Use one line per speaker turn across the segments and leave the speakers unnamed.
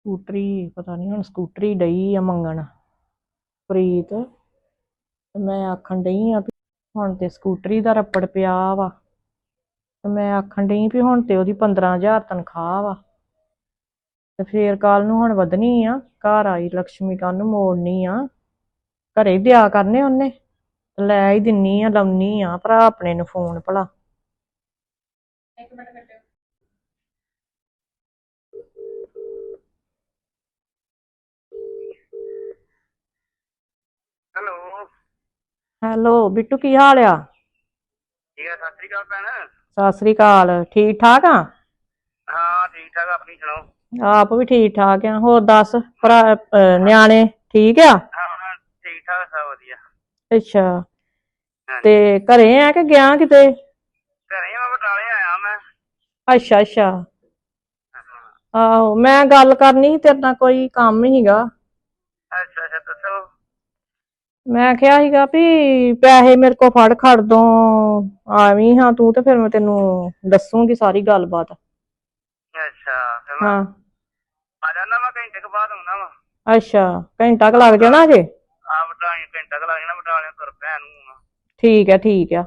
ਸਕੂਟਰੀ, ਪਤਾ ਨਹੀਂ ਹੁਣ ਸਕੂਟਰੀ ਡਈ ਆ ਮੰਗਣ। ਪ੍ਰੀਤ ਤੇ ਮੈਂ ਆਖਣ ਡਈ ਆ ਵੀ ਹੁਣ ਤੇ ਸਕੂਟਰੀ ਦਾ ਰੱਪੜ ਪਿਆ ਵਾ। ਤੇ ਮੈਂ ਆਖਣ ਡਈ ਵੀ ਹੁਣ ਤੇ ਉਹਦੀ 15000 ਤਨਖਾਹ ਵਾ। ਤੇ ਫੇਰ ਕੱਲ ਨੂੰ ਹੁਣ ਵਧਣੀ ਆ, ਘਰ ਆਈ ਲక్ష్ਮੀ ਕੱਲ ਨੂੰ ਮੋੜਨੀ ਆ। ਘਰੇ ਦਿਆ ਕਰਨੇ ਉਹਨੇ। ਲੈ ਹੀ ਦਿੰਨੀ ਆ ਲਾਉਣੀ ਆ, ਭਰਾ ਆਪਣੇ ਨੂੰ ਫੋਨ ਭਲਾ।
ਹੈਲੋ।
ਹੈਲੋ ਬਿੱਟੂ ਕੀ ਹਾਲ ਆ?
ਠੀਕ ਹੈ ਸਤਿ ਸ੍ਰੀ ਅਕਾਲ ਭੈਣ।
ਸਤਿ ਸ੍ਰੀ ਅਕਾਲ ਠੀਕ ਠਾਕ ਆ?
ਹਾਂ ਠੀਕ ਠਾਕ ਆਪਣੀ ਸੁਣਾਓ?
ਆਪ ਵੀ ਠੀਕ ਠਾਕ ਆ ਹੋਰ ਦੱਸ ਭਰਾ ਅਹ ਨਿਆਣੇ ਠੀਕ ਆ?
ਹਾਂ ਹਾਂ ਠੀਕ ਠਾਕ ਸਭ ਵਧੀਆ।
ਅੱਛਾ। ਤੇ ਘਰੇ ਆ ਕਿ ਗਿਆ ਕਿਤੇ?
ਘਰੇ ਮੈਂ ਬਟਾਲੇ ਆਇਆ ਮੈਂ।
ਅੱਛਾ ਅੱਛਾ। ਆਹੋ ਮੈਂ ਗੱਲ ਕਰਨੀ ਸੀ ਤੇਰੇ ਨਾਲ ਕੋਈ ਕੰਮ ਹੀਗਾ। ਮੈਂ ਕਿਹਾ ਸੀਗਾ ਵੀ ਪੈਸੇ ਮੇਰੇ ਕੋਲ ਫੜ ਖੜ ਦੋ ਆਵੀਂ ਹਾਂ ਤੂੰ ਤੇ ਫਿਰ ਮੈਂ ਤੈਨੂੰ ਦੱਸੂਗੀ ਸਾਰੀ ਗੱਲਬਾਤ।
ਅੱਛਾ ਫਿਰ ਮੈਂ
ਹਾਂ।
ਆ ਜਾਣਾ ਮੈਂ ਘੰਟੇ ਕੁ ਬਾਅਦ ਆਉਣਾ ਵਾ।
ਅੱਛਾ ਘੰਟਾ ਕੁ ਲੱਗ ਜਾਣਾ ਜੇ
ਆ ਬਟਾਲੇ ਘੰਟਾ ਕੁ ਲੱਗ ਜਾਣਾ ਬਟਾਲੇ ਤੁਰ ਪਿਆ ਨੂੰ
ਠੀਕ ਆ ਠੀਕ ਆ।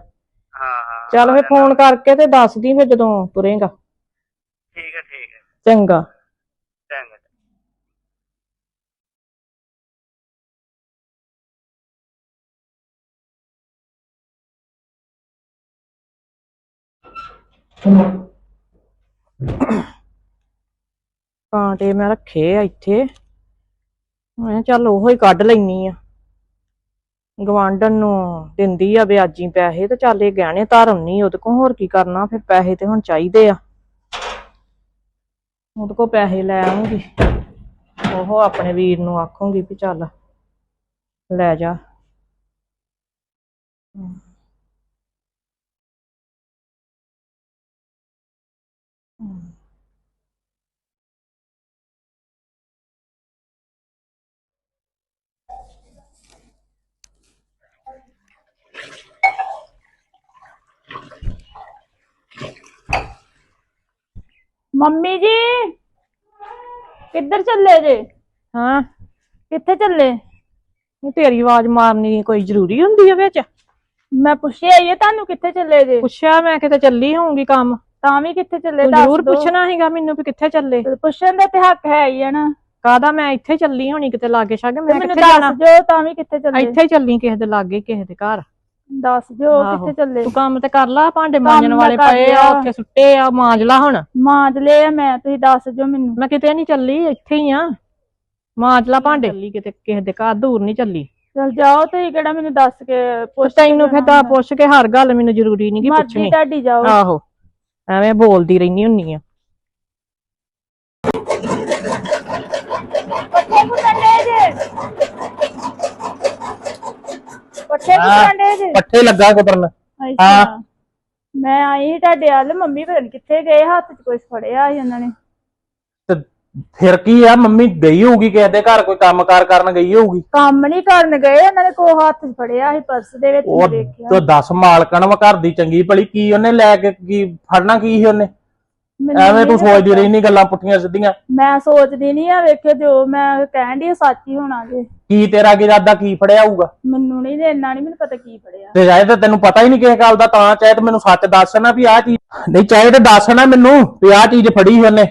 ਹਾਂ ਹਾਂ
ਚੱਲ ਫਿਰ। ਫੋਨ ਕਰਕੇ ਤੇ ਦੱਸ ਦੀ ਫਿਰ ਜਦੋਂ ਤੁਰੇਗਾ।
ਠੀਕ ਹੈ ਠੀਕ ਹੈ
ਚੰਗਾ। ਕਾਂਟੇ ਮੈਂ ਰੱਖੇ ਆ ਇੱਥੇ। ਮੈਂ ਚੱਲ ਉਹੋ ਹੀ ਕੱਢ ਲੈਣੀ ਆ। ਗਵਾਂਢਣ ਨੂੰ ਦਿੰਦੀ ਆ ਵਿਆਜੀ ਪੈਸੇ ਤੇ ਚੱਲ ਇਹ ਗਹਿਣੇ ਧਾਰਮਨੀ ਉਹਦੇ ਕੋਲ ਹੋਰ ਕੀ ਕਰਨਾ, ਫਿਰ ਪੈਸੇ ਤੇ ਹੁਣ ਚਾਹੀਦੇ ਆ। ਉਹਦੇ ਕੋਲ ਪੈਸੇ ਲੈ ਆਉਂਗੀ ਉਹ ਆਪਣੇ ਵੀਰ ਨੂੰ ਆਖੂੰਗੀ ਵੀ ਚੱਲ ਲੈ ਜਾ।
ਮੰਮੀ ਜੀ ਕਿੱਧਰ ਚੱਲੇ ਜੇ?
ਹਾਂ।
ਕਿੱਥੇ ਚੱਲੇ?
ਇਹ ਤੇਰੀ ਆਵਾਜ਼ ਮਾਰਨੀ ਕੋਈ ਜ਼ਰੂਰੀ ਹੁੰਦੀ ਆ ਵਿੱਚ?
ਮੈਂ ਪੁੱਛਿਆ ਇਹ ਤੁਹਾਨੂੰ ਕਿੱਥੇ ਚੱਲੇ ਜੇ?
ਪੁੱਛਿਆ ਮੈਂ ਕਿਤੇ ਚੱਲੀ ਹੋਊਂਗੀ ਕੰਮ।
ਤਾਂ ਵੀ ਕਿੱਥੇ ਚੱਲੇ
ਤੂੰ
ਦੱਸ
ਜ਼ਰੂਰ
ਦਿਓ।
ਪੁੱਛਣਾ ਸੀਗਾ ਮੈਨੂੰ ਵੀ ਕਿੱਥੇ ਚੱਲੇ।
ਪੁੱਛਣ ਦਾ ਤੇ ਹੱਕ ਹੈ ਹੀ ਹੈ ਨਾ।
ਕਾਦਾ ਮੈਂ ਇੱਥੇ ਚੱਲੀ ਹੋਣੀ ਕਿਤੇ ਲਾਗੇ ਛਾਗੇ
ਤੇ
ਮੈਂ
ਮੈਨੂੰ
ਕਿੱਥੇ
ਦੱਸ
ਜਾਣਾ
ਦਿਓ ਤਾਂ ਵੀ ਕਿੱਥੇ ਚੱਲੇ।
ਇੱਥੇ ਹੀ ਚੱਲੀ ਕਿਸੇ ਦੇ ਲਾਗੇ ਕਿਸੇ ਦੇ ਘਰ।
ਦੱਸ ਦਿਓ
ਆਹੋ।
ਕਿੱਥੇ ਚੱਲੇ।
ਤੂੰ ਕੰਮ ਤੇ ਕਰ ਲਾ ਭਾਂਡੇ ਮਾਂਜਣ
ਮੈਂ
ਵਾਲੇ
ਕਰ
ਪਏ ਆ
ਲਿਆ।
ਉੱਥੇ ਸੁੱਟੇ ਆ ਮਾਂਜ ਲਾ ਹੁਣ।
ਮਾਂਜ ਲਏ ਆ ਮੈਂ ਤੁਸੀਂ ਦੱਸ ਦਿਓ ਮੈਨੂੰ।
ਮੈਂ ਕਿਤੇ ਨਹੀਂ ਚੱਲੀ ਇੱਥੇ ਹੀ ਆ। ਮਾਂਜ ਲਾ ਭਾਂਡੇ। ਚੱਲੀ? ਕਿਤੇ ਕਿਸੇ ਦੇ ਘਰ ਦੂਰ ਨਹੀਂ ਚੱਲੀ।
ਚਲ ਜਾਓ ਤੁਸੀਂ ਕਿਹੜਾ ਮੈਨੂੰ ਦੱਸ ਕੇ ਪੁੱਛ
ਤੈਨੂੰ ਫਿਰ ਤਾਂ ਪੁੱਛ ਕੇ ਹਰ ਗੱਲ ਮੈਨੂੰ ਜ਼ਰੂਰੀ ਨਹੀਂ ਕਿ
ਮਰਜ਼ੀ
ਪੁੱਛਣੀ।
ਤੁਹਾਡੀ ਜਾਓ।
ਆਹੋ। ਐਵੇਂ ਬੋਲਦੀ ਰਹਿਨੀ ਹੁੰਨੀ ਆ।
ਪੱਠੇ ਕੁੱਟਣੇ ਜੇ। ਪੱਠੇ ਕੁੱਟਣੇ ਜੇ।
ਪੱਠੇ ਲੱਗਾ ਕੁਤਰਨ
ਅੱਛਾ। ਮੈਂ ਆਈ ਸੀ ਤੁਹਾਡੇ ਵੱਲ ਮੰਮੀ ਪਤਾ ਨੀ ਕਿੱਥੇ ਗਏ ਹੱਥ 'ਚ ਕੁਝ ਫੜਿਆ ਸੀ ਉਹਨਾਂ ਨੇ।
ਫਿਰ ਕੀ ਆ ਮੰਮੀ ਗਈ ਹੋਊਗੀ ਕਿਸੇ ਦੇ ਘਰ ਕੋਈ ਕੰਮਕਾਰ ਕਰਨ ਗਈ ਹੋਊਗੀ?
ਕੰਮ ਨਹੀਂ ਕਰਨ ਗਏ ਉਹਨਾਂ ਨੇ ਕੋ ਹੱਥ 'ਚ ਫੜਿਆ ਸੀ ਪਰਸ ਦੇ ਵਿੱਚ
ਉਹ
ਦੇਖਿਆ।
ਤੋ 10 ਮਾਲਕਣ ਵਾ ਘਰ ਦੀ ਚੰਗੀ ਭਲੀ ਕੀ ਉਹਨੇ ਲੈ ਕੇ ਕੀ ਫੜਨਾ ਕੀ ਸੀ ਉਹਨੇ?
ਮੈਨੂੰ
ਐਵੇਂ ਤੂੰ
ਨੀ
ਸੋਚਦੀ
ਪਤਾ।
ਰਹਿਨੀ ਗੱਲਾਂ ਪੁੱਠੀਆਂ ਸਿੱਧੀਆਂ।
ਮੈਂ ਸੋਚਦੀ ਨਹੀਂ ਆ ਵੇਖੇ ਜੋ ਮੈਂ ਕਹਿਣ ਦੀ ਸੱਚ ਹੀ ਹੋਣਾ ਜੇ।
ਕੀ ਤੇਰਾ ਕੀ ਇਰਾਦਾ ਕੀ ਫੜਿਆ ਹੋਊਗਾ?
ਮੈਨੂੰ ਨਹੀਂ ਇੰਨਾ ਨਹੀਂ ਮੈਨੂੰ ਪਤਾ ਕੀ ਫੜਿਆ।
ਤੇ ਚਾਹੇ ਤਾਂ ਤੈਨੂੰ ਪਤਾ ਹੀ ਨਹੀਂ ਕਿਸੇ ਗੱਲ ਦਾ ਤਾਂ ਚਾਹੇ ਤਾਂ ਮੈਨੂੰ ਸੱਚ ਦੱਸ ਨਾ ਵੀ ਆਹ ਚੀਜ਼ ਨਹੀਂ ਚਾਹੇ ਤਾਂ ਦੱਸ ਨਾ ਮੈਨੂੰ ਵੀ ਆਹ ਚੀਜ਼ ਫੜੀ ਸੀ ਉਹਨੇ।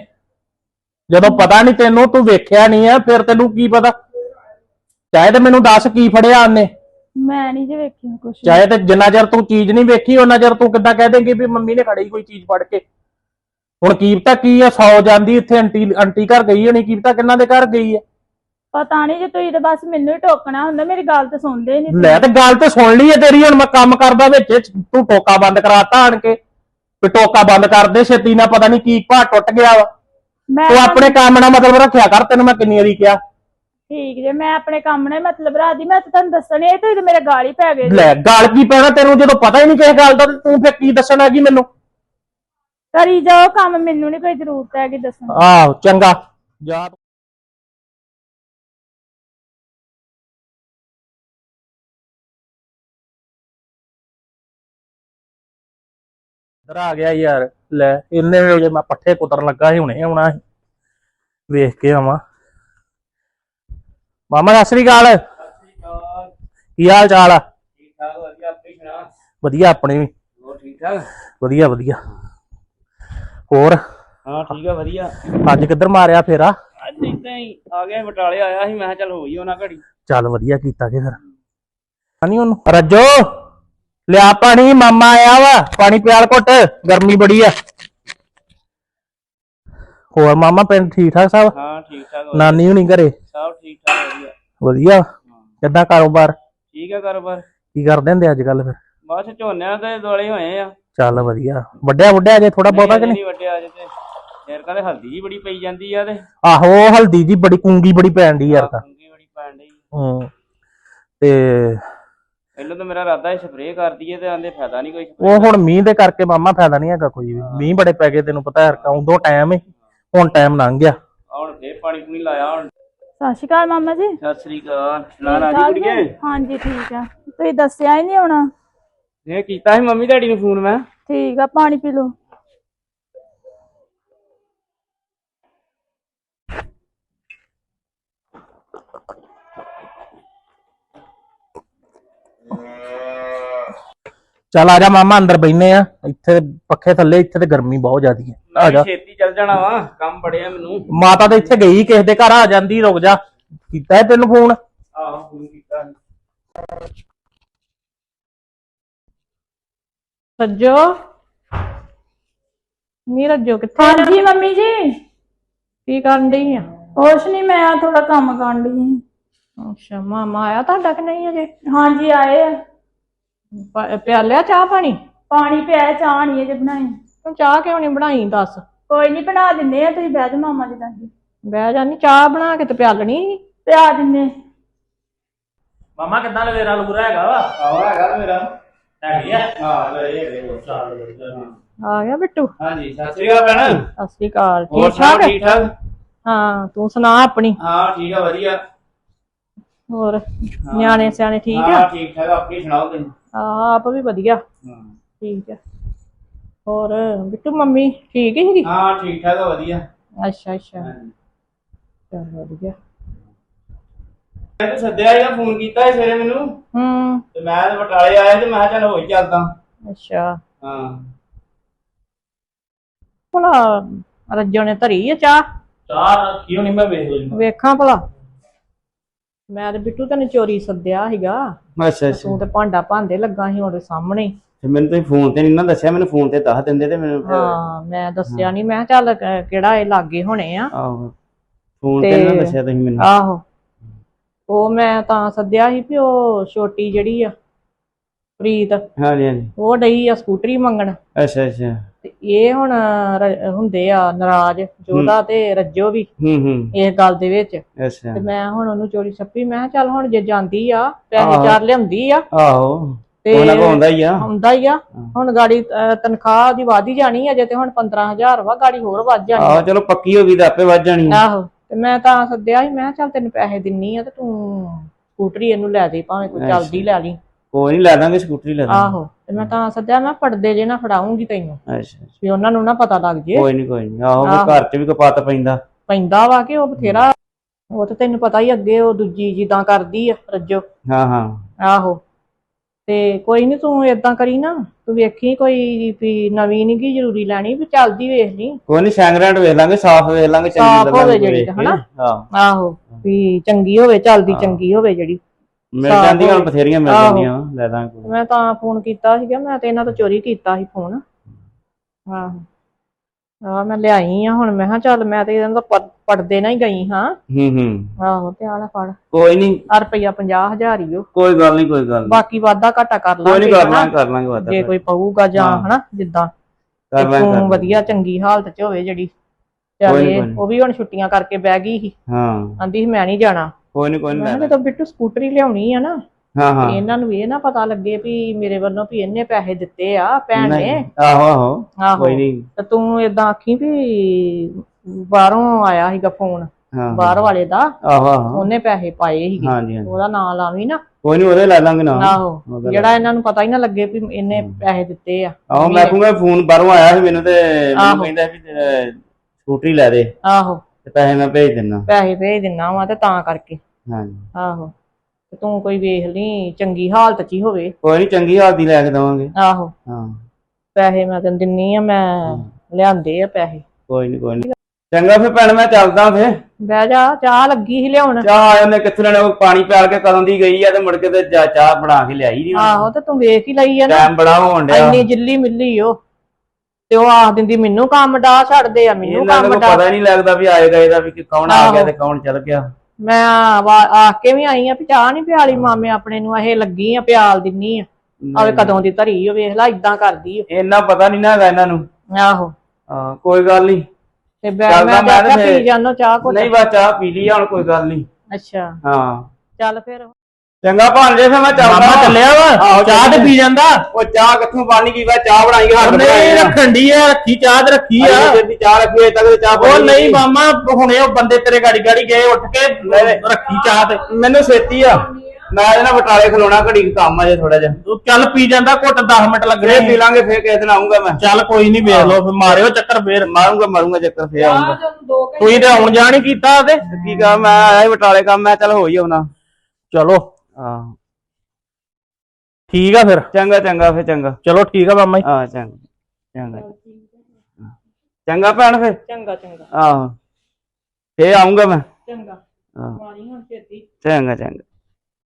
ਜਦੋਂ ਪਤਾ ਨਹੀਂ ਤੈਨੂੰ ਤੂੰ ਵੇਖਿਆ ਨਹੀਂ ਆ ਫਿਰ ਤੈਨੂੰ ਕੀ ਪਤਾ? ਚਾਹੇ ਤਾਂ ਮੈਨੂੰ ਦੱਸ ਕੀ ਫੜਿਆ ਉਹਨੇ
ਮੈਂ ਨਹੀਂ ਜੇ ਵੇਖਿਆ ਕੁਛ
ਚਾਹੇ ਤੇ ਜਿੰਨਾ ਚਿਰ ਤੂੰ ਚੀਜ਼ ਨਹੀਂ ਵੇਖੀ ਉਹਨਾਂ ਚਿਰ ਤੂੰ ਕਿੱਦਾਂ ਕਹਿ ਦੇਂਗੀ ਵੀ ਮੰਮੀ ਨੇ ਖੜੀ ਕੋਈ ਚੀਜ਼ ਫੜ ਕੇ? ਹੁਣ ਕੀਪਤਾ ਕੀ ਆ? ਸੌ ਜਾਂਦੀ ਇੱਥੇ ਆਂਟੀ ਆਂਟੀ ਘਰ ਗਈ ਹੋਣੀ ਕੀਪਤਾ ਕਿੰਨਾ ਦੇ ਘਰ ਗਈ ਆ?
ਪਤਾ ਨਹੀਂ ਜੇ ਤੁਸੀਂ ਤਾਂ ਬਸ ਮੈਨੂੰ ਹੀ ਟੋਕਣਾ ਹੁੰਦਾ ਮੇਰੀ ਗੱਲ ਤਾਂ ਸੁਣਦੇ ਨਹੀਂ
ਲੈ ਤੇ ਗੱਲ ਤੇ ਸੁਣ ਲਈ ਹੈ ਤੇਰੀ ਹੁਣ ਮੈਂ ਕੰਮ ਕਰਦਾ ਵਿੱਚ ਤੂੰ ਟੋਕਾ ਬੰਦ ਕਰਾਤਾ ਆਣ ਕੇ। ਵੀ ਟੋਕਾ ਬੰਦ ਕਰ ਦੇ ਛੇਤੀ ਨਾ ਪਤਾ ਨਹੀਂ ਕੀ ਭਾ ਟੁੱਟ ਗਿਆ ਵਾ।
ਮੈਂ
ਤੂੰ ਆਪਣੇ ਕੰਮ ਨਾਲ ਮਤਲਬ ਰੱਖਿਆ ਕਰ ਤੈਨੂੰ ਮੈਂ ਕਿੰਨੀ ਵਾਰੀ ਕਿਹਾ
ਠੀਕ ਜੇ ਮੈਂ ਆਪਣੇ ਕੰਮ ਨੇ ਮਤਲਬ ਰਾਦੀ ਮੈਂ ਤਾਂ ਤੁਹਾਨੂੰ ਦੱਸਣੀ ਇਹ ਤਾਂ ਮੇਰੇ ਗਾਲ ਹੀ ਪੈ ਗਏ।
ਲੈ ਗੱਲ ਕੀ ਪੈਣਾ ਤੈਨੂੰ ਜਦੋਂ ਪਤਾ ਹੀ ਨਹੀਂ ਕਿਸੇ ਗੱਲ ਦਾ ਤੇ ਤੂੰ ਫਿਰ ਕੀ ਦੱਸਣਾ ਕੀ ਮੈਨੂੰ
ਕਰੀ ਜਾਓ ਕੰਮ ਮੈਨੂੰ ਨਹੀਂ ਕੋਈ ਜ਼ਰੂਰਤ ਹੈ ਕਿ ਦੱਸਣ।
ਆਹੋ ਚੰਗਾ ਜਾ ਇੱਧਰ ਆ ਗਿਆ ਯਾਰ ਲੈ ਇੰਨੇ ਵੇਲੇ ਮੈਂ ਪੱਠੇ ਕੁਤਰਨ ਲੱਗਾ ਸੀ ਹੁਣੇ ਆਉਣਾ ਸੀ। ਵੇਖ ਕੇ ਆਵਾਂ। ਮਾਮਾ ਸਤਿ ਸ੍ਰੀ ਅਕਾਲ। ਕੀ ਹਾਲ ਚਾਲ ਆ?
ਠੀਕ ਠਾਕ ਵਧੀਆ ਆਪਣੀ ਸੁਣਾ
ਵਧੀਆ ਆਪਣੇ ਵੀ।
ਹੋਰ ਠੀਕ ਠਾਕ
ਵਧੀਆ ਵਧੀਆ। ਹੋਰ?
ਹਾਂ ਠੀਕ ਆ ਵਧੀਆ।
ਅੱਜ ਕਿੱਧਰ ਮਾਰਿਆ ਫੇਰਾ?
ਅੱਜ ਇਦਾਂ ਹੀ ਆ ਗਿਆ ਬਟਾਲੇ ਆਇਆ ਸੀ ਮੈਂ ਕਿਹਾ ਚੱਲ ਹੋਈ ਉਹਨਾਂ ਘੜੀ।
ਚੱਲ ਵਧੀਆ ਕੀਤਾ ਕਿ ਫਿਰ। ਨਹੀਂ ਉਹਨੂੰ। ਰੱਜੋ! ਲਿਆ ਪਾਣੀ ਮਾਮਾ ਆਇਆ ਵਾ ਪਾਣੀ ਪਿਆਲ ਘੁੱਟ ਗਰਮੀ ਬੜੀ ਆ। ਹੋਰ ਮਾਮਾ ਪਿੰਡ ਠੀਕ ਠਾਕ ਸਭ?
ਹਾਂ ਠੀਕ ਠਾਕ ਵਧੀਆ।
ਨਾਨੀ ਹੁਣੀ ਘਰੇ?
ਸਭ ਠੀਕ ਠਾਕ ਵਧੀਆ।
ਵਧੀਆ। ਕਿੱਦਾਂ ਕਾਰੋਬਾਰ?
ਠੀਕ ਆ ਕਾਰੋਬਾਰ।
ਕੀ ਕਰਦੇ ਹੁੰਦੇ ਅੱਜ ਕੱਲ ਫਿਰ?
ਬਸ ਝੋਨਿਆਂ ਤੇ ਦੁਆਲੇ ਹੋਏ ਆ।
ਚੱਲ ਵਧੀਆ। ਵੱਡਿਆ ਵੱਡਿਆ ਜੇ ਥੋੜਾ ਬਹੁਤਾ ਕਿ ਨਹੀਂ
ਨਹੀਂ? ਵੱਡਿਆ ਅਜੇ ਤੇ। ਯਾਰ ਕਹਿੰਦੇ ਹਲਦੀ ਜੀ ਬੜੀ ਪਈ ਜਾਂਦੀ ਆ ਤੇ।
ਆਹੋ ਹਲਦੀ ਜੀ ਬੜੀ ਕੂੰਗੀ ਬੜੀ ਪੈਣ ਦੀ ਯਾਰ ਤਾਂ।
ਕੁੰਗੀ ਬੜੀ ਪੈਣ ਡਈ।
ਹੂੰ। ਤੇ
ਪਹਿਲਾਂ ਤਾਂ ਮੇਰਾ ਇਰਾਦਾ ਹੈ ਸਪਰੇਅ ਕਰ ਦਈਏ ਤੇ ਆਂਦੇ ਫਾਇਦਾ ਨਹੀਂ ਕੋਈ spray
ਉਹ ਹੁਣ ਮੀਂਹ ਦੇ ਕਰਕੇ ਮਾਮਾ ਫਾਇਦਾ ਨਹੀਂ ਹੈਗਾ ਕੋਈ ਵੀ। ਮੀਂਹ ਬੜੇ ਪੈ ਗਏ ਤੈਨੂੰ ਪਤਾ ਯਾਰ ਉਦੋਂ ਟਾਈਮ ਹੁਣ ਟਾਈਮ ਲੰਘ ਗਿਆ।
ਹੁਣ ਫੇਰ ਪਾਣੀ ਪੂਣੀ ਲਾਇਆ ਹੁਣ।
ਸਤਿ ਸ਼੍ਰੀ ਅਕਾਲ ਮਾਮਾ ਜੀ।
ਸਤਿ ਸ੍ਰੀ ਅਕਾਲ। ਨਾ ਨਾ
ਠੀਕ
ਜੀ
ਠਾਕ
ਕੁੜੀਏ
ਜੀ? ਹਾਂਜੀ ਠੀਕ ਆ। ਤੁਸੀਂ ਦੱਸਿਆ ਹੀ ਨਹੀਂ ਹੋਣਾ।
ਇਹ ਕੀਤਾ ਸੀ ਮੰਮੀ ਡੈਡੀ ਨੂੰ ਫੋਨ ਮੈਂ।
ਠੀਕ ਆ ਪਾਣੀ ਪੀ ਲਓ।
ਚੱਲ ਆ ਜਾ ਮਾਮਾ ਅੰਦਰ ਬੈਨੇ ਆ। ਇੱਥੇ ਪੱਖੇ ਥੱਲੇ ਇੱਥੇ ਤੇ ਗਰਮੀ ਬਹੁਤ ਜ਼ਿਆਦੀ ਹੈ ਆ ਜਾ।
ਛੇਤੀ ਚੱਲ ਜਾਣਾ ਵਾ ਕੰਮ ਬੜਿਆ ਮੈਨੂੰ।
ਮਾਤਾ ਤਾਂ ਇੱਥੇ ਗਈ ਕਿਸੇ ਦੇ ਘਰ ਆ ਜਾਂਦੀ ਰੁਕ ਜਾ। ਕੀਤਾ ਹੈ ਤੈਨੂੰ ਫੋਨ?
ਆਹੋ ਫੋਨ ਕੀਤਾ। ਸੀ।
ਰੱਜੋ। ਨੀ ਰੱਜੋ ਕਿੱਥੇ ਆ?
ਹਾਂਜੀ ਮੰਮੀ ਜੀ।
ਕੀ ਕਰਨ ਡਈ ਆ?
ਕੁਛ ਨਹੀਂ ਮੈਂ ਥੋੜਾ ਕੰਮ ਕਰਨ ਦੀ
ਅੱਛਾ ਮਾਮਾ ਆਇਆ ਤੁਹਾਡਾ ਕਿ ਨਹੀਂ ਅਜੇ?
ਹਾਂਜੀ ਆਏ ਆ।
ਪ- ਪਿਆਲਿਆ ਚਾਹ ਪਾਣੀ?
ਪਾਣੀ ਪਿਆ ਚਾਹ ਨਹੀਂ ਜੇ ਬਣਾਈ।
ਤੂੰ ਚਾਹ ਕਿਉਂ ਨਹੀਂ ਬਣਾਈ ਦੱਸ।
ਕੋਈ ਨਹੀਂ ਬਣਾ ਦਿੰਦੇ ਆ ਤੁਸੀਂ ਬਹਿ ਜਾਓ ਮਾਮਾ ਜੀ ਲਾਗੇ
ਬਹਿ ਜਾਨੀ ਚਾਹ ਬਣਾ ਕੇ ਤੇ ਪਿਆਲਣੀ।
ਪਿਆ ਦਿੰਦੇ
ਮਾਮਾ ਕਿੱਦਾਂ ਲਵੇਰਾ ਲੂਰਾ ਹੈਗਾ ਵਾ?
ਆਹ ਹੈਗਾ ਮੇਰਾ
ਹੈਗੀ ਆ?
ਹਾਂ ਮੇਰੇ ਹੈਗੇ
ਆ ਗਿਆ ਬਿੱਟੂ।
ਹਾਂਜੀ ਸਤਿ ਸ੍ਰੀ ਅਕਾਲ ਭੈਣ
ਸਤਿ ਸ਼੍ਰੀ ਅਕਾਲ
ਹੋਰ
ਠੀਕ ਠਾਕ?
ਠੀਕ ਠਾਕ
ਹਾਂ ਤੂੰ ਸੁਣਾ ਆਪਣੀ।
ਹਾਂ ਠੀਕ ਆ ਵਧੀਆ।
ਹੋਰ ਨਿਆਣੇ ਸਿਆਣੇ ਠੀਕ ਆ?
ਹਾਂ ਠੀਕ ਠਾਕ ਆਪਣੀ ਸੁਣਾਓ ਤੁਸੀਂ
ਹਾਂ, ਆਪ ਵੀ ਵਧੀਆ।
ਹਾਂ।
ਠੀਕ ਆ ਹੋਰ ਬਿੱਟੂ ਮੰਮੀ ਠੀਕ ਹੈਗੀ?
ਹਾਂ ਠੀਕ ਠਾਕ ਆ ਵਧੀਆ।
ਅੱਛਾ ਅੱਛਾ।
ਹਾਂਜੀ।
ਚੱਲ ਵਧੀਆ।
ਮੈਂ ਤਾਂ ਸੱਦਿਆ ਸੀਗਾ ਫੋਨ ਕੀਤਾ ਸੀ ਸਵੇਰੇ ਮੈਨੂੰ।
ਹੂੰ।
ਤੇ ਮੈਂ ਤਾਂ ਬਟਾਲੇ ਆਇਆ ਤੇ ਮੈਂ ਕਿਹਾ ਚੱਲ ਹੋਈ ਚੱਲਦਾ।
ਅੱਛਾ।
ਹਾਂ।
ਭਲਾ ਰੱਜੋ ਨੇ ਧਰੀ ਆ ਚਾਹ।
ਚਾਹ ਕਿਉਂ ਨਹੀਂ ਮੈਂ ਵੇਖ ਲਈ
ਵੇਖਾਂ ਭਲਾ। ਮੈਂ ਤੇ ਬਿੱਟੂ ਤੈਨੂੰ ਚੋਰੀ ਸੱਦਿਆ ਸੀਗਾ।
ਅੱਛਾ
ਤੂੰ ਤੇ ਭਾਂਡਾ ਭਾਂਦੇ ਲੱਗਾ ਸੀ ਉਹਦੇ ਸਾਹਮਣੇ। ਹੀ।
ਤੇ ਮੈਨੂੰ ਤੁਸੀਂ ਫੋਨ ਤੇ ਨਹੀਂ ਨਾ ਦੱਸਿਆ ਮੈਨੂੰ ਫੋਨ ਤੇ ਦੱਸ ਦਿੰਦੇ ਤੇ ਮੈਨੂੰ ਫਿਰ-
ਹਾਂ ਮੈਂ ਦੱਸਿਆ ਨਹੀਂ ਮੈਂ ਕਿਹਾ ਚੱਲ ਕ- ਕਿਹੜਾ ਇਹ ਲਾਗੇ ਹੋਣੇ ਆ।
ਆਹੋ ਫੋਨ ਤੇ ਨੀ ਨਾ
ਤੇ-
ਦੱਸਿਆ ਤੁਸੀਂ ਮੈਨੂੰ।
ਆਹੋ। ਉਹ ਮੈਂ ਤਾਂ ਸੱਦਿਆ ਸੀ ਵੀ ਉਹ ਛੋਟੀ ਜਿਹੜੀ ਆ ਪ੍ਰੀਤ।
ਹਾਂਜੀ ਹਾਂਜੀ।
ਉਹ ਡਈ ਆ ਸਕੂਟਰੀ ਮੰਗਣ।
ਅੱਛਾ ਅੱਛਾ।
ਤੇ ਇਹ ਹੁਣ ਰ- ਹੁੰਦੇ ਆ ਨਾਰਾਜ਼ ਜੋਦਾ ਤੇ ਰੱਜੋ ਵੀ।
ਹੂੰ ਹੂੰ।
ਇਸ ਗੱਲ ਦੇ ਵਿੱਚ।
ਅੱਛਾ।
ਤੇ ਮੈਂ ਹੁਣ ਉਹਨੂੰ ਚੋਰੀ ਛੱਪੀ ਮੈਂ ਕਿਹਾ ਚੱਲ ਹੁਣ ਜੇ ਜਾਂਦੀ ਆ ਪੈਸੇ। ਚਾਰ ਲਿਆਉਂਦੀ ਆ।
ਆਹੋ।
ਤੇ
ਉਹਨਾਂ ਕੋ ਆਉਂਦਾ ਹੀ ਆ।
ਆਉਂਦਾ ਹੀ ਆ। ਹੁਣ ਗਾੜੀ ਅਹ, ਤਨਖਾਹ ਦੀ ਵਾਧੀ ਜਾਣੀ ਅਜੇ ਤੇ ਹੁਣ 15000 ਵਾ ਗਾੜੀ ਹੋਰ ਵੱਧ ਜਾਣੀ
ਆਹੋ ਚਲੋ ਪੱਕੀ ਹੋ ਗਈ ਤਾਂ ਆਪੇ ਵੱਧ ਜਾਣੀ ਆ।
ਆਹੋ। ਤੇ ਮੈਂ ਤਾਂ ਸੱਦਿਆ ਸੀ ਮੈਂ ਕਿਹਾ ਚੱਲ ਤੈਨੂੰ ਪੈਸੇ ਦਿੰਨੀ ਆ ਤੇ ਤੂੰ ਸਕੂਟਰੀ ਇਹਨੂੰ ਲੈ ਦੇ ਭਾਵੇਂ ਕੋਈ ਚੱਲਦੀ ਲੈ ਲਈ।
ਕੋਈ ਨਹੀਂ ਲੈ ਦਾਂਗੇ ਸਕੂਟਰੀ ਲੈ ਦਾਂਗੇ।
ਆਹੋ ਤੇ ਮੈਂ ਤਾਂ ਸੱਦਿਆ ਮੈਂ ਪੜਦੇ ਜੇ ਨਾ ਫੜਾਉਂਗੀ ਤੈਨੂੰ
ਅੱਛਾ ਅੱਛਾ।
ਵੀ ਉਹਨਾਂ ਨੂੰ ਨਾ ਪਤਾ ਲੱਗ ਜੇ।
ਕੋਈ ਨਹੀਂ ਕੋਈ ਨਹੀਂ ਆਹੋ
ਆਹੋ।
ਘਰ 'ਚ ਵੀ ਕੋਈ ਪੱਤ ਪੈਂਦਾ।
ਪੈਂਦਾ ਵਾ ਕਿ ਉਹ ਬਥੇਰਾ। ਉਹ ਤੇ ਤੈਨੂੰ ਪਤਾ ਹੀ ਅੱਗੇ ਉਹ ਦੂਜੀ ਜਿੱਦਾਂ ਕਰਦੀ ਆ ਰੱਜੋ।
ਹਾਂ ਹਾਂ।
ਆਹੋ। ਤੇ ਕੋਈ ਨਹੀਂ ਤੂੰ ਏਦਾਂ ਕਰੀ ਨਾ ਤੂੰ ਵੇਖੀ ਕੋਈ ਵੀ ਨਵੀਂ ਨੀ ਗੀ ਜ਼ਰੂਰੀ ਲੈਣੀ ਵੀ ਚੱਲਦੀ ਵੇਖ ਲਈ।
ਕੋਈ ਨਹੀਂ ਸੈਂਗਰੈਂਟ ਵੇਖ ਲਾਂਗੇ ਸਾਫ਼ ਵੇਖ ਲਾਂਗੇ ਚੰਗੀ
ਸਾਫ਼ ਹੋਵੇ
ਕੋਈ
ਜਿਹੜੀ
ਵੇਖ
ਤਾਂ,
ਕੇ।
ਹਨਾ?
ਹਾਂ।
ਆਹੋ ਵੀ ਚੰਗੀ ਹੋਵੇ ਚੱਲਦੀ ਚੰਗੀ ਹੋਵੇ ਜਿਹੜੀ।
ਮਿਲ
ਸਾਫ਼
ਜਾਂਦੀਆਂ ਹੁਣ। ਬਥੇਰੀਆਂ ਮਿਲ
ਆਹੋ।
ਜਾਂਦੀਆਂ ਲੈ ਦਾਂਗੇ ਕੋਈ।
ਮੈਂ ਤਾਂ ਫੋਨ ਕੀਤਾ ਸੀਗਾ ਮੈਂ ਤੇ ਇਹਨਾਂ ਤੋਂ ਚੋਰੀ ਕੀਤਾ ਸੀ ਫੋਨ। ਆਹੋ। ਆ ਮੈਂ ਲਿਆਈ ਆ ਹੁਣ ਮੈਂ ਕਿਹਾ ਚੱਲ ਮੈਂ ਤੇ ਇਹਨਾਂ ਦਾ ਪੜਦੇ ਨਾ ਹੀ ਗਈ ਹਾਂ।
ਹੂੰ ਹੂੰ।
ਆਹੋ ਤੇ ਆਲਾ ਫੜ।
ਕੋਈ ਨਹੀਂ
ਆ ਰੁਪਈਆ 50000 ਹੀ ਉਹ।
ਕੋਈ ਗੱਲ ਨਹੀਂ ਕੋਈ ਗੱਲ ਨਹੀਂ
ਬਾਕੀ ਵਾਧਾ ਘਾਟਾ ਕਰ
ਕੋਈ
ਲਾਂਗੇ
ਨਹੀਂ ਕਰ
ਹਨਾ,
ਲਾਂਗੇ ਕਰ ਲਾਂਗੇ ਵਾਦਾ
ਜੇ ਕੋਈ ਪਊਗਾ ਜਾਂ
ਹਾਂ।
ਹਨਾ ਜਿੱਦਾਂ।
ਕਰ ਲਾਂਗੇ ਕਰ
ਤੂੰ
ਲਾਂਗੇ।
ਵਧੀਆ ਚੰਗੀ ਹਾਲਤ 'ਚ ਹੋਵੇ ਜਿਹੜੀ।
ਕੋਈ
ਚੱਲ
ਨੀ,
ਇਹ
ਕੋਈ ਨੀ।
ਉਹ ਵੀ ਹੁਣ ਛੁੱਟੀਆਂ ਕਰਕੇ ਬਹਿ ਗਈ ਸੀ।
ਹਾਂ।
ਆਂਦੀ ਸੀ ਮੈਂ ਨਹੀਂ ਜਾਣਾ।
ਕੋਈ ਨਹੀਂ ਕੋਈ ਨਹੀਂ
ਮੈਂ ਜਦੋਂ ਬਿੱਟੂ ਸਕੂਟਰੀ ਲਿਆਉਣੀ ਆ ਨਾ।
ਹਾਂ ਹਾਂ।
ਤੇ ਇਹਨਾਂ ਨੂੰ ਇਹ ਨਾ ਪਤਾ ਲੱਗੇ ਵੀ ਮੇਰੇ ਵੱਲੋਂ ਵੀ ਇਹਨੇ ਪੈਸੇ ਦਿੱਤੇ ਆ ਭੈਣ ਨੇ।
ਆਹੋ ਆਹੋ ਕੋਈ ਨਹੀਂ
ਤੇ ਤੂੰ ਏਦਾਂ ਆਖੀ ਵੀ ਬਾਹਰੋਂ ਆਇਆ ਸੀਗਾ ਫੋਨ ਬਾਹਰ ਵਾਲੇ ਦਾ।
ਆਹੋ ਆਹੋ।
ਉਹਨੇ ਪੈਸੇ ਪਾਏ ਸੀਗੇ। ਉਹਦਾ ਨਾਂ ਲਾਵੀਂ ਨਾ।
ਕੋਈ ਨਹੀਂ ਉਹਦੇ ਲੈ ਲਾਂਗੇ ਨਾ
ਆਹੋ। ਜਿਹੜਾ ਇਹਨਾਂ ਨੂੰ ਪਤਾ ਹੀ ਨਾ ਲੱਗੇ ਵੀ ਇਹਨੇ ਪੈਸੇ ਦਿੱਤੇ ਆ।
ਆਹੋ ਮੈਂ ਕਹੂੰਗਾ ਫੋਨ ਬਾਹਰੋਂ ਆਇਆ ਸੀ ਮੈਨੂੰ ਤੇ ਮੈਨੂੰ। ਕਹਿੰਦਾ ਵੀ ਸਕੂਟਰੀ ਲੈ ਦੇ।
ਆਹੋ।
ਤੇ ਪੈਸੇ ਮੈਂ ਭੇਜ ਦਿੰਦਾ
ਪੈਸੇ ਭੇਜ ਦਿੰਨਾ ਵਾ ਤੇ ਤਾਂ ਕਰਕੇ।
ਹਾਂਜੀ।
ਆਹੋ। ਤੇ ਤੂੰ ਕੋਈ ਵੇਖ ਲਈ ਚੰਗੀ ਹਾਲਤ 'ਚ ਹੀ ਹੋਵੇ।
ਕੋਈ ਨਹੀਂ ਚੰਗੀ ਹਾਲਤੀ ਲੈ ਕੇ ਦਵਾਂਗੇ।
ਆਹੋ।
ਹਾਂ।
ਪੈਸੇ ਮੈਂ ਤੈਨੂੰ ਦਿੰਨੀ ਆ ਮੈਂ ਲਿਆਂਦੇ ਆ ਪੈਸੇ।
ਕੋਈ ਨਹੀਂ ਕੋਈ ਨਹੀਂ ਚੰਗਾ ਫਿਰ ਭੈਣ ਮੈਂ ਚੱਲਦਾ ਫੇ
ਬਹਿ ਜਾ ਚਾਹ ਲੱਗੀ ਸੀ ਲਿਆਉਣ।
ਚਾਹ ਆਇਆ ਨੇ ਕਿੱਥੇ ਲੈਣੇ ਉਹ ਪਾਣੀ ਪਿਆਲ ਕੇ ਕਦੋਂ ਦੀ ਗਈ ਆ ਤੇ ਮੁੜ ਕੇ ਤੇ ਚਾਹ ਬਣਾ ਕੇ ਲਿਆਈ ਨਹੀਂ
ਆਹੋ ਤੇ ਤੂੰ ਵੇਖ ਹੀ ਲਈ ਆ ਨਾ।
ਟਾਈਮ ਬੜਾ ਹੋਣ ਡਿਆ।
ਇੰਨੀ ਜਿੱਲੀ ਮਿੱਲੀ ਉਹ ਤੇ ਉਹ ਆਖ ਦਿੰਦੀ ਮੈਨੂੰ ਕੰਮ ਡਾ ਛੱਡਦੇ ਆ ਮੈਨੂੰ
ਇਹਨਾਂ
ਕੰਮ
ਨੂੰ
ਡਾ
ਪਤਾ ਨਹੀਂ ਲੱਗਦਾ ਵੀ ਆਏਗਾ ਇਹਦਾ ਵੀ ਕਿ ਕੌਣ ਆ ਗਿਆ ਤੇ ਕੌਣ ਚਲ ਗਿਆ
ਮੈਂ ਵਾ- ਆਖ ਕੇ ਵੀ ਆਈ ਆ ਵੀ ਚਾਹ ਨਹੀਂ ਪਿਆਲੀ ਮਾਮੇ ਆਪਣੇ ਨੂੰ ਇਹ ਲੱਗੀ ਆ ਪਿਆਲ ਦਿੰਨੀ ਆ। ਆਵੇ ਕਦੋਂ ਦੀ ਧਰੀ ਉਹ ਵੇਖ ਲੈ ਇਦਾਂ ਕਰਦੀ ਓ।
ਇੰਨਾ ਪਤਾ ਨਹੀਂ ਨਾ ਹੈਗਾ ਇਹਨਾਂ ਨੂੰ।
ਆਹੋ।
ਹਾਂ ਕੋਈ ਗੱਲ ਨਹੀਂ
ਤੇ ਬੈ
ਚੱਲਦਾ
ਮੈਂ
ਮੈਂ ਤੇ
ਪੀ
ਫਿਰ-
ਜਾਨੋ ਚਾਹ ਕੋ
ਨਹੀਂ ਬਸ ਚਾਹ ਪੀ ਲਈ ਆ, ਹੁਣ ਕੋਈ ਗੱਲ ਨਹੀਂ
ਅੱਛਾ।
ਹਾਂ।
ਚੱਲ ਫਿਰ।
ਚੰਗਾ ਭਾਂਜੇ ਫਿਰ ਮੈਂ ਚੱਲਦਾ
ਮਾਮਾ ਚੱਲਿਆ ਵਾ?
ਆਹੋ,
ਚਾਹ ਤੇ ਪੀ ਜਾਂਦਾ?
ਉਹ ਚਾਹ ਕਿੱਥੋਂ ਪਾਣੀ ਕੀ ਵਾ? ਚਾਹ ਬਣਾਈ ਹੱਥ
ਨਹੀਂ ਰੱਖਣ ਦੀ ਆ ਰੱਖੀ ਚਾਹ ਤੇ ਰੱਖੀ ਆ।
ਦੀ ਚਾਹ ਰੱਖੀ ਅਜੇ ਤੱਕ ਤੇ ਚਾਹ
ਉਹ
ਬਣੀ
ਨਹੀਂ ਮਾਮਾ ਹੁਣੇ ਉਹ ਬੰਦੇ ਤੇਰੇ ਗਾੜੀ ਗਾੜੀ ਗਏ ਉੱਠ ਕੇ ਰੱਖੀ ਚਾਹ ਤੇ।
ਮੈਨੂੰ ਛੇਤੀ ਆ। ਮੈਂ ਇਹਦੇ ਨਾਲ ਬਟਾਲੇ ਖਲੋਣਾ ਘੜੀ ਕੁ ਕੰਮ ਆ ਜੇ ਥੋੜਾ ਜਿਹਾ।
ਤੂੰ ਚੱਲ ਪੀ ਜਾਂਦਾ ਘੁੱਟ 10 ਮਿੰਟ ਲੱਗਣੇ
ਫੇਰ ਪੀ ਲਾਂਗੇ ਫੇਰ ਕਿਸੇ ਦਿਨ ਆਉਂਗਾ ਮੈਂ।
ਚੱਲ ਕੋਈ ਨਹੀਂ ਵੇਖ ਲਓ ਫਿਰ ਮਾਰਿਓ ਚੱਕਰ ਫੇਰ।
ਮਾਰੂੰਗਾ ਮਾਰੂੰਗਾ ਚੱਕਰ ਫੇਰ ਆਉਂਗਾ
ਕੋਈ ਤੇ ਆਉਣ ਜਾਣ ਹੀ ਕੀਤਾ ਤੇ
ਕੀ ਕਹਾਂ ਮੈਂ ਆਇਆ ਸੀ ਬਟਾਲੇ ਕੰਮ ਮੈਂ ਚੱਲ ਹੋ ਹੀ ਆਉਣਾ।
ਚਲੋ।
ਹਾਂ
ਠੀਕ ਆ ਫਿਰ।
ਚੰਗਾ ਚੰਗਾ ਫੇਰ ਚੰਗਾ।
ਚਲੋ ਠੀਕ ਆ ਮਾਮਾ ਜੀ।
ਹਾਂ ਚੰਗਾ ਚੰਗਾ। ਚੰਗਾ ਭੈਣ ਫੇਰ।
ਚੰਗਾ ਚੰਗਾ।
ਆਹੋ। ਫੇਰ ਆਉਂਗਾ ਮੈਂ।
ਚੰਗਾ।
ਹਾਂ।
ਮਾਰੀ ਹੁਣ ਛੇਤੀ।
ਚੰਗਾ ਚੰਗਾ।